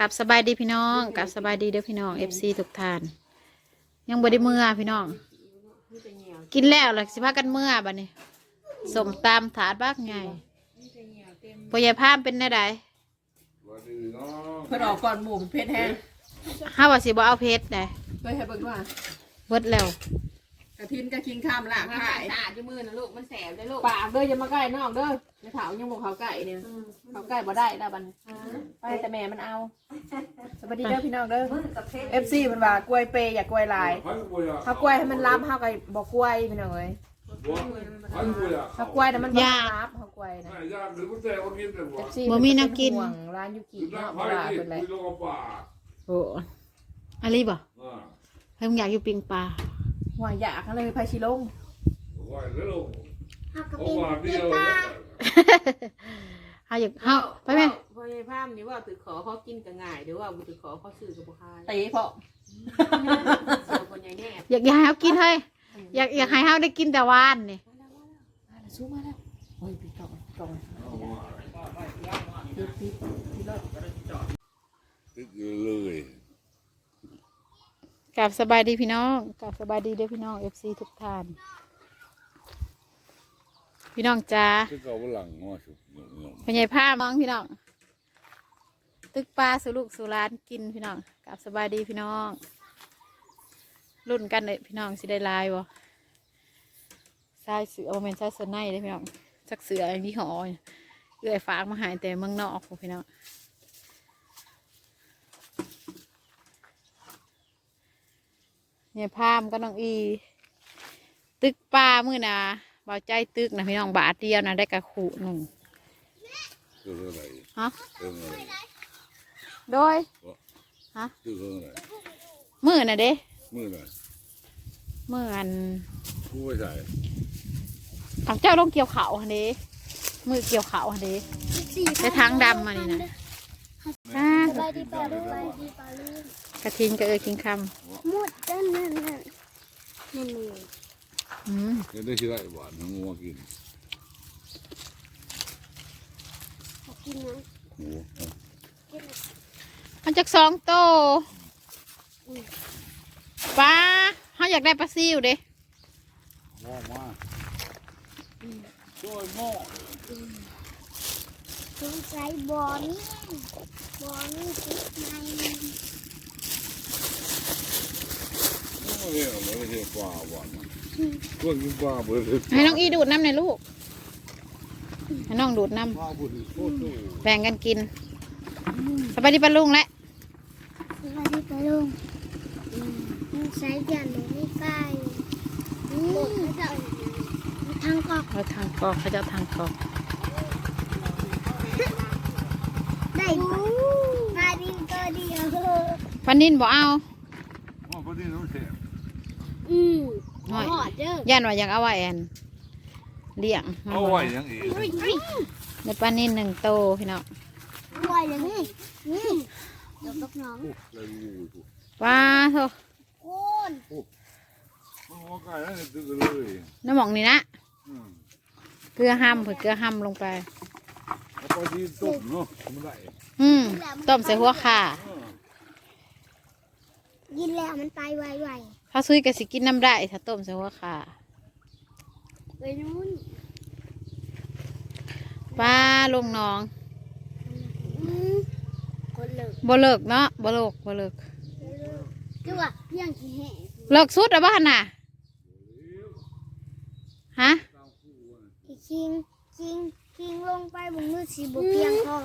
กับสบายดีพี่น้องกับสบายดีเด้อพี่น้องเอฟซีทุกท่าน ยังบ่ได้เมื่อพี่น้อง กินแล้วหลักสิพากันเมื่อบัดนี้สมตามถาดบักไงพ่อใหญ่พามเป็นแน่ใดเพื่อนออกก่อนหมูเพชรแห้งห้าว่าสิบ่เอาเพชรได้ไปให้เบิ่งว่าเบิดแล้ว กระทินกระคิงข้ามล่างมันขายสะอาดอยู่มือนะลูกมันแสบเลยลูกปากเด้ออย่ามาใกล้นอกเด้ออย่าเถายังบอกเขาไก่เนี่ยเขาไก่บ่ได้แล้วบัดนไปแต่แม่มันเอาสวัสดีเด้อพี่น้องเด้อ FC มันว่ากล้วยเปย์อย่ากล้วยลายถ้ากล้วยให้มันล้ำเฮาก็บอกกล้วยพี่น้องเอ้ยถ้ากล้วยน่ะมันบ่ล้ำเฮากล้วยนะ FC บ่มีน้ำกินห่วงร้านยูกิเนาะบ่ได้เพิ่นเลยโอ้อะไรบ่เพิ่มอยากอยู่ปิงปลา หัวอยากอะไรไปชิลงเฮาอยากเฮาไปไหมพอใหญ่ภาพนี่ว่าถือขอเขากินกับง่ายหรือว่าบุถือขอเขาซื้อกับบุคายตีเพาะเสือคนใหญ่แน่อยากอยากให้เฮากินเฮ้ยอยากอยากให้เฮาได้กินแต่วานนี่มาแล้วสู้มาแล้วโอ้ยพี่กล่องกล่องปิดปิดปิดแล้วเลย กับสบายดีพี่น้องกับสบายดีเด้อพี่น้องเอฟซีทุกท่าน พี่น้องจ้าที่เขาหลังว่าสุดหนุ่มพญายผ้ามองพี่น้อง ตึกปลาสุลูกสุร้านกินพี่น้องกับสบายดีพี่น้องรุ่นกันเลยพี่น้องสิได้ลายบ่ทรายเสือโมเมนทรายเสือในเลยพี่น้องสักเสืออย่างนี้หอยเอื้อยฝากมาใหายแต่เมืองนอกพู้นพี่น้อง เนี่ยพามก็น้องอี ตึกปลามือนะเบาใจตึกนะพี่น้องบาทเดียวนะได้กระขู่หนึ่งๆคืออะไรฮะคืออะไรโดยคืออะไรมือน่ะเด้มือไหนมืออันผู้ไม่ใส่เอาเจ้าลงเกี่ยวเขาหันเด้มือเกี่ยวเขาหันเด้ได้ทางดำมานี่นะอ่าสบายดีป่าลูกสบายดีป่าลูกกระทิงกระเออกินคหมดด้านนั้นน่ะ นั่นเลยำอืมยังได้ที่ไรหวานทั้งงัวกินขอกินนะโอ้กินนะมันจากสองโตปลาเขาอยากได้ปลาซิวเด้หม้อมาช่วยหม้อสงสัยบอนี่บอนี่ติดใน ให้น้องอีดูดน้ำหน่อยลูก ให้น้องดูดน้ำแบ่งกันกิน สบายดีปะลุงและสบายดีป่าลูกสงสัยยันหนูไม่ไปอืมทางกอกเราทางกอกเขาจะทางกอกได้ปลาดินตัวเดียวปันนินบอกเอา หม้อพอดีน้ำเสีย อืมหน่อย หอดเด้อย่านว่าอยากเอาไว้แอนเลี้ยงเอาไว้ยังอีกในปลานินหนึ่งโตพี่น้องปล่อยเลยนี่นี่เดี๋ยวกับน้องเลยอยู่ปลาโถโคนมันหัวไก่นั่นตึกเลยน้ำหมองนี่นะเกลือห้ำเผื่อเกลือห้ำลงไปแล้วพอดีต้มเนาะไม่ได้อืมต้มใส่หัวข่า กินแล้วมันตายไวถ้าซุยก็สิกินน้ำได้ถ้าต้มใส่หัวข่าๆไปนู้นปลาลงหน้องอืมคนเลิกบ่เลิกเนาะบ่เลิกบ่เลิกคือว่าเพียงขี้แห่เลิกสุดแล้วบ้านน่ะฮะขี้คิงคิงคิงลงไปบนมือสีบเพียงพอ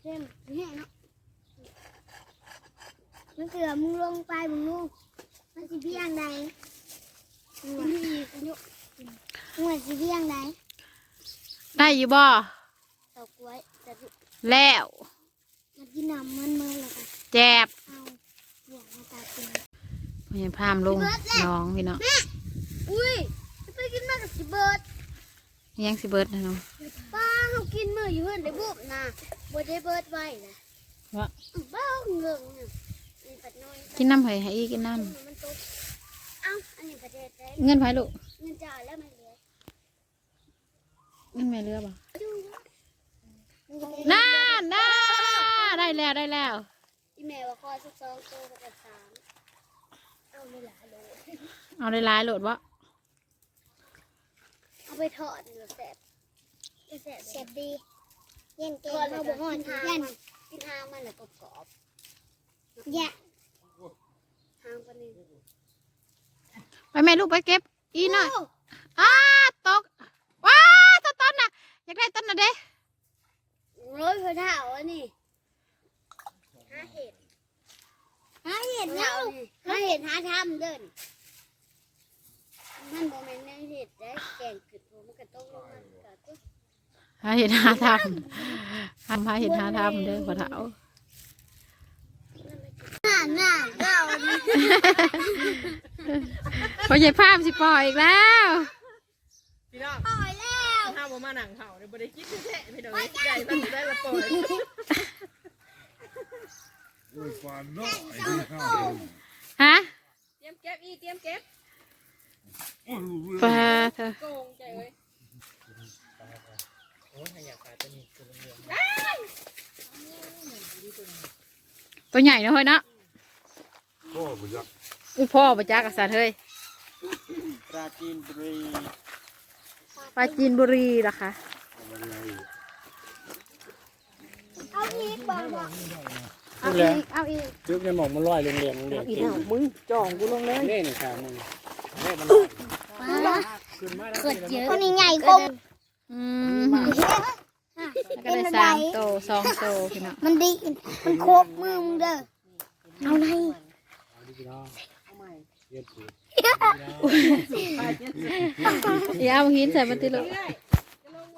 เพิ่มแห่เนาะ มันเถื่อมึงลงไปบนลูกมันสิเพียงใดมันอีกอายุมันสิเพียงใดได้อยู่บ่ตกไว้แต่แล้วมันกินน้ำมันเมื่อแล้วก็แจ็บเอาหัวมาตาเป็นพยายพามลงน้องพี่น้องอุ้ยไปกินมากับสิเบิร์ดยังสิเบิดนะน้องป้าเขากินมืออยู่เพื่อนได้บุบนะบ่ได้เบิร์ดไว้นะว่าบ้าเงิงน่ะนี่ปัดน้อย กินน้ำไผ่ให้อีกินน้มันตกเอ้าอันนี้ประเทศไทยำเงินไผ่ลูกเงินจ่ายแล้วมันเหลือเงินแม่เรือบ่ดูน่านน่านแล้วได้แล้วที่แม่ว่าคอยสักสองตัวกับสามเอาไม่หลายเลยเอาได้ร้ายโหลดวะเอาไปทอดหนูแซ่บแซ่บแซ่บดีเย็นเก่งทอดมาบ่ฮอดทางมันที่ทางมันน่ะกรอบๆ แยะ ทางปานนี้ไปแม่ลูกไปเก็บ อีหน่อยโอ้าตกว้าต้นต้นน่ะอยากได้ต้นน่ะเด้ร้อยกว่าเท่าอันนี้หาเห็ดหาเห็ดเนาะหาเห็ดหาทำเดินมันบ่แม่นแนวเห็ดได้แกงขึ้นผมมันก็ต้องลงมันก็ต้องหาเห็นหาทำทำหาเห็นหาทำเด้อพ่อเฒ่า หน้าหน้าเก่านี่พ่อใหญ่ภาพสิปล่อยอีกแล้ว พี่น้องปล่อยแล้วถ้าบ่มาหนังเผาเนี่ยบ่ได้คิดแท้ๆพี่น้องใหญ่ตั้งได้ละปล่อยโอ้ยฟานเนาะไอ้ที่ข้าวฮะเตรียมเก็บอีเตรียมเก็บโอ้ยรู้ปเรื่องลาเธอโกงใจเว้ยตัวใหญ่เนอะเฮ้ยเนาะพ่อ บ่จักอุ้ยพ่อประจักษ์กับสัตว์เฮ้ยปราจีนบุรีปลาจีนบุรีเหรอคะเอาอีกบอกบอกเอาอีกเอาอีกจุ๊บในหมองมันลอยเรียงเรียงเรียงอีเน่ามึงจ่องกูลงเลยเล่นค่ะมึงเล่นมันขึ้นมาแล้วเกิดเยอะคนนี้ใหญ่กว่าอืมแล้วก็ได้สามโตสองโตพี่น้องมันดีมันโคบมือมึงเด้อเอาไหน พี่น้องเย็ดสิอย่าเอาหินใส่มันติลูก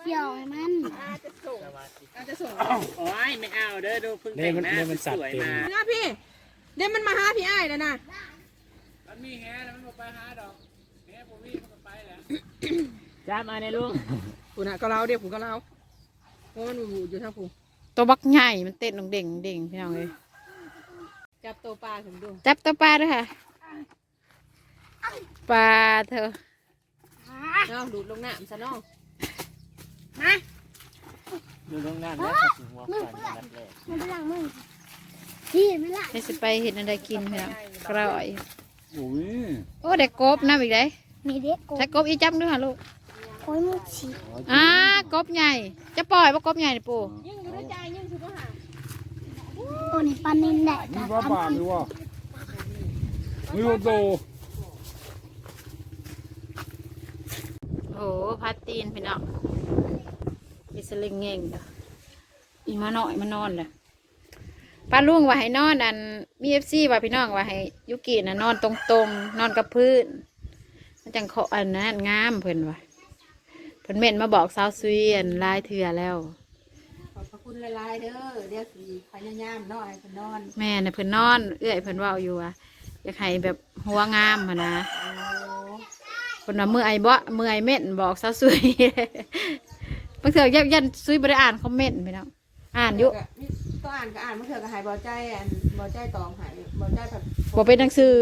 เกี่ยวให้มันอาจจะส่งอาจจะส่งโอ้ยไม่เอาเด้อดูพึ่งแต่งหน้ามันสวยมานะพี่เดี๋ยวมันมาหาพี่อ้ายแล้วนะมันมีแฮแล้วมันไปหาดอกแฮผมวิ่งมันไปแล้วจ้ามาในลุงกูน่ะก็เล่าเดี๋ยวกูก็เล่าเพราะมันบูดอยู่ท่ากูตัวบักใหญ่มันเต้นลงเด่งเด่งพี่น้องเลย จับตัวปลาถึงดูจับตัวปลาด้วยค่ะ ปลาเธอเนาะดูดลงน้ำซะเนาะดูตรงนั้นแล้วขัดหัวฝันนัดแรกมันเป็นหลังมึงพี่ไม่ละให้สิไปเห็นอะไรกินพี่น้องกระอยโอ้ยโอ้เด็กกบน้ำอีกได้มีเด็กโกใช้กบอีจับด้วยค่ะลูกโอ้ยมึงฉีอ่ากบใหญ่ จะปล่อยว่ากบใหญ่นี่ปู่ยิ่งอยู่ด้วยใจยิ่งสุดก็หา ตัวนี้ปลานินแหละมีว่าบาปหรือว่ามีว่าโตโอ้พัดตีนพี่น้องมีสลิงเง่งเด้ออีมาหน่อยมานอนเลยป้าลุงว่าให้นอนอันมีเอฟซีว่าพี่น้องว่าให้ยุกิน่ะนอนตรงๆ นอนกับพื้น มันจังเขาอันนั้นงามเพิ่นว่าเพิ่นเม่นมาบอกสาวซุยอันลายเถื่อแล้ว ขอบพระคุณหลายๆเด้อเดี๋ยวสิพยายามเนาะให้เพิ่นนอนแม่น่ะเพิ่นนอน เอื้อยเพิ่นเว่าอยู่ว่าอยากให้แบบหัวงามหั้นนะเพิ่นว่ามือไอ้บ่มือไอ้เม่นบอกสาวซุย บางเถื่อยันยันซุยบ่ได้อ่านคอมเมนต์พี่น้องอ่านอยู่ต้องอ่านก็อ่านเมื่อเถื่อก็หายเบาใจอันเบาใจตองหายเบาใจแบบบ่เป็นหนังสือ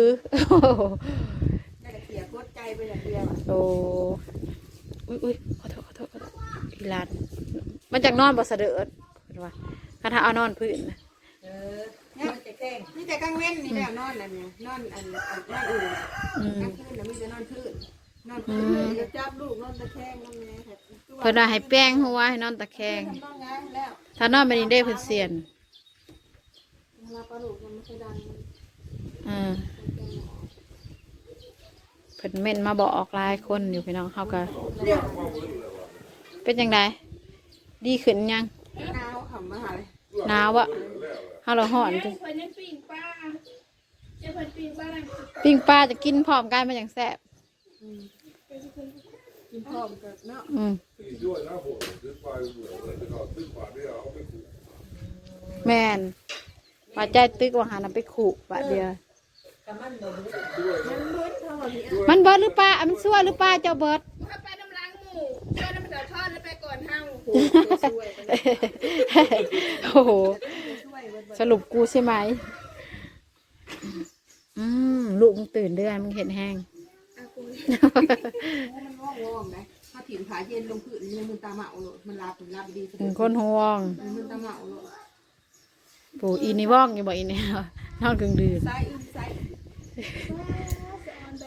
ได้แต่เสียกดใจไปอย่างเดียวอะโอ้อุ้ยอุ้ยขอโทษขอโทษขอโทษอีหลานมันจากนอนบ่สะเดิดเพิ่น ว่าถ้าถ้าเอานอนพื้นนะเออเนี่ยมันจะแกล้งนี่แต่กลางเว้นนี่แหละนอนอันเนี้ยนอนอันอันนอนอื่นอืกลามงคืนน่ะมีแต่นอนพื้นนอนพื้นจะจับลูกนอนตะแคงนอนแม่ค่ะเพิ่นว่าให้แป้งหัวให้นอนตะแคงนอนง่ายแล้วถ้านอนไม่ดีได้เพิ่นเสียนเวลาปลาลูกมันไม่ค่อยดังมันอืมเพิ่นเม่นมาบอกหลายคนอยู่พี่น้องเฮาก็เป็นจังไดดีขึ้นยัง หนาวขำมาหาเลยหนาวอะเฮาเราฮ้อนจังปิ้งปลาจะกินพร้อมกันมาอย่างแซ่บกินพร้อมกันเนาะอืมด้วยนะผมซื้อไปเหลือเลยไปก่อนซื้อฝาเนี่ยเอาไปขู่แม่นว่าใจตึกว่าหานํไปขู่บาดเดียวมันเบิดเท่าไหร่นี่มันเบิดหรือปลาอะมันซั่วหรือปลาเจ้าเบิดถ้าไปน้ำล้างหมูเจ้าน้ำเดือดทอดแล้วไปก่อนห้างโอ้ช่วยโอ้โห ช่วยเบิดสรุปกูใช่ไหม อืมลูกมึงตื่นเดือนมึงเห็นแห้งมันว่องวงนะถ้าถิ่นผาเย็นลงพื้นมันมึนตาเหมาเลยมันรับมันรับดีเป็นคนห่วง มันมึนตาเหมาเลยปูอีนี่ว่องอยู่บ่อีนี่ นอนกลางดื่นใส่อื่นใส่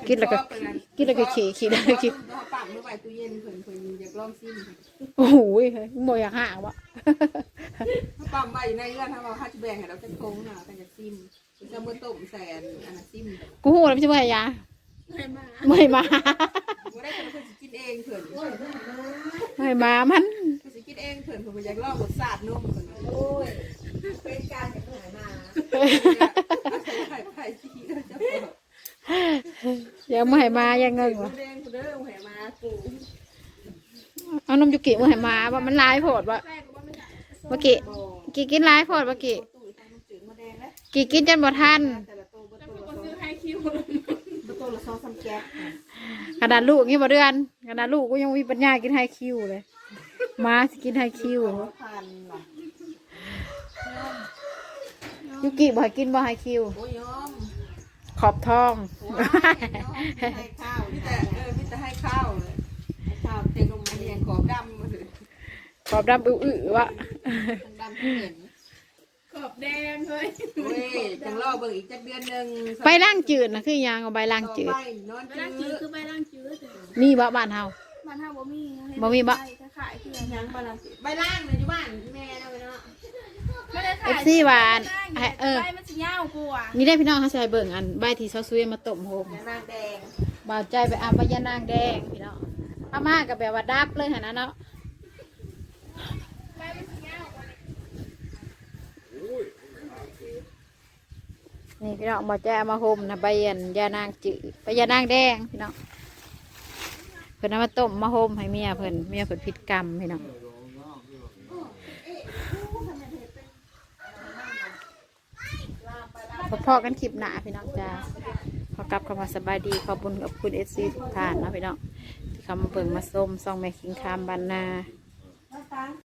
กินแล้วก็กินแล้วก็ขี่ขี่ได้ขี่เราปั่นเมื่อไหร่ตู้เย็นเพิ่นเพิ่นอยากลองซิมโอ้โหเฮ้ยบ่อยากห่างวะถ้าปั่นไว้ในเรือนถ้าเราฮัทแบงให้เราจะโค้งน่ะแต่จะซิมจะมือต้มแสนอันน่ะซิมกูหูแล้วไม่ใช่บ่ให้ยาไม่มาไม่มาบ่ได้เพิ่นเพิ่นสิกินเองเพิ่นไม่มามันเพิ่นสิกินเองเพิ่นเพิ่นอยากลองรสชาตินมเพิ่นโอ้ยเป็นการจะหายมาไผ่ไผ่ที่เราจะ บอกยังไม่ให้มายังเงิงวะแดงกูเด้อแหมากูเอานมจุกิมาให้มาว่ามันลายโพดวะเมื่อกี้กี่กินลายโพดเมื่อกี้ตู้ทำจืดมาแดงแล้วกี่กินจนบ่ทันแต่ละตู้ประตูละซื้อให้คิวประตูละสองสามแก๊สกระดาษลูกนี่บ่เดือนกระดาษลูกกูยังมีปัญญากินไฮคิวเลยมาสิกินไฮคิวพันว่ะยุกิบ่ให้กินบ่ไฮคิวโอ้ยยอม ขอบทอง ให้ข้าวมีแต่เออมีแต่ให้ข้าวเลยให้ข้าวเต็มลงมาเรียงขอบดำมาเลยขอบดำอื้อๆวะทั้งดำทั้งเหม็นขอบแดงเลยเว้ยจังรอเบิ่งอีกจักเดือนหนึ่งใบล่างจืดนะคือยางเอาใบล่างจืดต่อไปนอนจืดคือใบร่างจืดมีบ่บ้านเฮาบ้า นเฮาบ่มีบ่มีบ่ถ้าขายคือยังบ้านใบล่างเนี่ยอยู่บ้านแม่นะเว้ยเนาะไม่ได้เอขายฟซีหวานให้เออ ใบมันสิยาวกว่านี่ได้พี่น้องเขาใส่เบิ่งอันใบที่ซอสซุยมาต้มโฮม นางแดงบ่าวใจไปเอาใบยานางแดงพี่น้องป้ามากับแบบว่าดับเลยหั่นนะเนาะนี่พี่น้องบ่าวใจเอามาโฮมนะใบยันยานางจืดใบยานางแดงพี่น้องเพิ่นเอามาต้มมาโฮมให้เมียเพิ่นเมียเพิ่นผิดกรรมพี่น้องพอๆกันคลิปหนาพี่น้องจ้าขอกลับคำว่าสบายดีขอบคุณกับคุณเอซีทุกท่านนะพี่น้องที่เข้ามาเบิ่งมาส้มซองแม่คิงคามบานนา